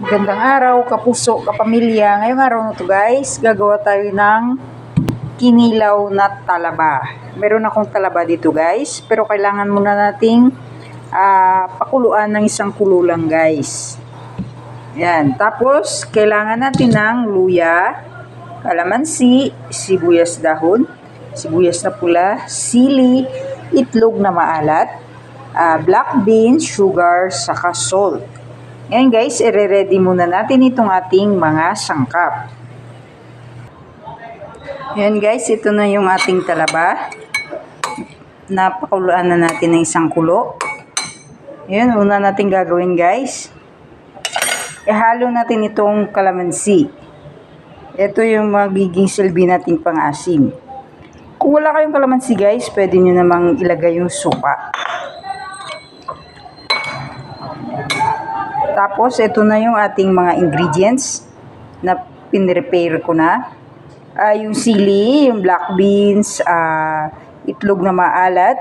Magandang araw, kapuso, kapamilya. Ngayong araw na to guys, gagawa tayo ng kinilaw na talaba. Meron akong talaba dito guys, pero kailangan muna nating ah, pakuluan ng isang kulo lang guys. Yan. Tapos, kailangan natin ng luya, kalamansi, sibuyas dahon, sibuyas na pula, sili, itlog na maalat, ah, black beans, sugar, saka salt. Ngayon guys, ire-ready muna natin itong ating mga sangkap. Yan guys, ito na yung ating talaba. Napakuluan na natin ng isang kulo. Yan, una natin gagawin guys. Ihalo natin itong kalamansi. Ito yung magiging silbi nating pang-asim. Kung wala kayong kalamansi guys, pwede nyo namang ilagay yung suka. Tapos, ito na yung ating mga ingredients na pinrepair ko na. Ah, yung sili, yung black beans, ah, itlog na maalat,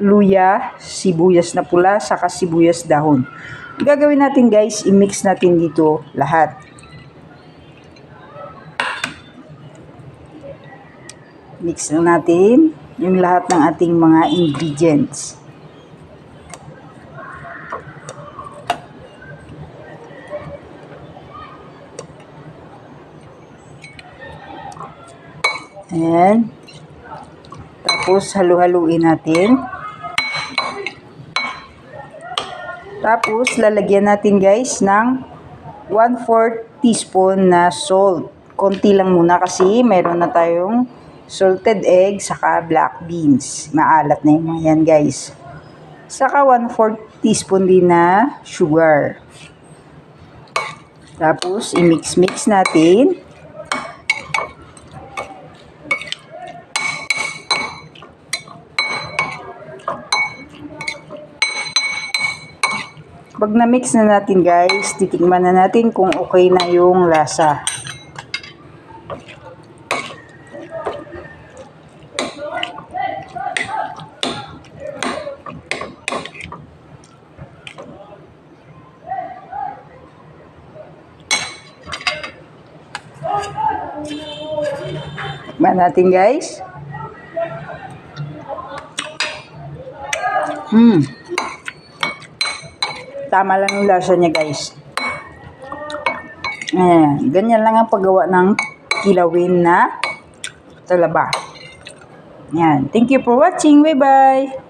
luya, sibuyas na pula, saka sibuyas dahon. Gagawin natin guys, i-mix natin dito lahat. Mix na natin yung lahat ng ating mga ingredients. Ayan. Tapos, halu-haluin natin. Tapos, lalagyan natin guys ng 1/4 teaspoon na salt. Konti lang muna kasi meron na tayong salted egg saka black beans. Maalat na yung mga yan guys. Saka 1/4 teaspoon din na sugar. Tapos, i-mix-mix natin. Pag na-mix na natin guys, titikman na natin kung okay na yung lasa. Tikman natin guys. Hmm. Tama lang yung lasa niya guys. Ayan, ganyan lang ang paggawa ng kilawin na talaba. Yan. Thank you for watching. Bye-bye.